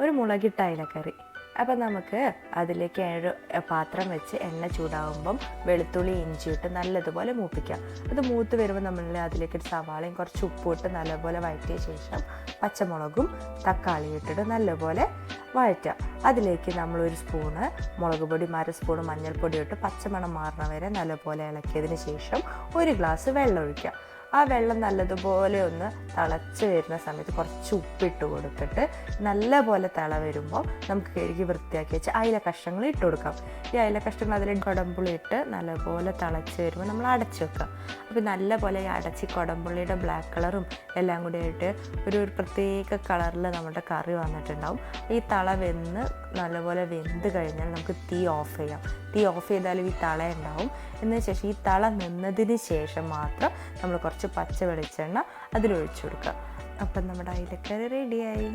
ഒരു മുളകിട്ട ഇലക്കറി അപ്പം നമുക്ക് അതിലേക്ക് ഒരു പാത്രം വെച്ച് എണ്ണ ചൂടാവുമ്പം വെളുത്തുള്ളി ഇഞ്ചിയിട്ട് നല്ലതുപോലെ മൂപ്പിക്കാം. അത് മൂത്ത് വരുമ്പോൾ നമ്മൾ അതിലേക്ക് ഒരു സവാളയും കുറച്ച് ഉപ്പും ഇട്ട് നല്ലപോലെ വഴറ്റിയ ശേഷം പച്ചമുളകും തക്കാളി ഇട്ടിട്ട് നല്ലപോലെ വഴറ്റുക അതിലേക്ക് നമ്മൾ ഒരു സ്പൂണ് മുളക് പൊടി മര സ്പൂണ് മഞ്ഞൾപ്പൊടി ഇട്ട് പച്ചമണം മാറണ വരെ നല്ലപോലെ ഇളക്കിയതിന് ശേഷം ഒരു ഗ്ലാസ് വെള്ളം ഒഴിക്കുക ആ വെള്ളം നല്ലതുപോലെ ഒന്ന് തിളച്ച് വരുന്ന സമയത്ത് കുറച്ച് ഉപ്പിട്ട് കൊടുത്തിട്ട് നല്ലപോലെ തിള വരുമ്പോൾ നമുക്ക് കഴുകി വൃത്തിയാക്കി വെച്ച് അയില കഷ്ണങ്ങൾ ഇട്ട് കൊടുക്കാം. ഈ അയില കഷ്ണങ്ങൾ അതിൽ കുടമ്പുളി ഇട്ട് നല്ലപോലെ തിളച്ച് വരുമ്പോൾ നമ്മൾ അടച്ച് വെക്കുക. അപ്പോൾ നല്ലപോലെ ഈ അടച്ച് കുടമ്പുള്ളിയുടെ ബ്ലാക്ക് കളറും എല്ലാം കൂടി ആയിട്ട് ഒരു ഒരു പ്രത്യേക കളറിൽ നമ്മുടെ കറി വന്നിട്ടുണ്ടാവും. ഈ തള വെന്ന് നല്ലപോലെ വെന്ത് കഴിഞ്ഞാൽ നമുക്ക് തീ ഓഫ് ചെയ്യാം. തീ ഓഫ് ചെയ്താലും ഈ തള ഉണ്ടാവും. എന്നതിന് ശേഷം ഈ തള നിന്നതിന് ശേഷം മാത്രം നമ്മൾ കുറച്ച് പച്ച വെളിച്ചെണ്ണ അതിലൊഴിച്ചു കൊടുക്കുക. അപ്പം നമ്മുടെ അയിലക്കറി റെഡിയായി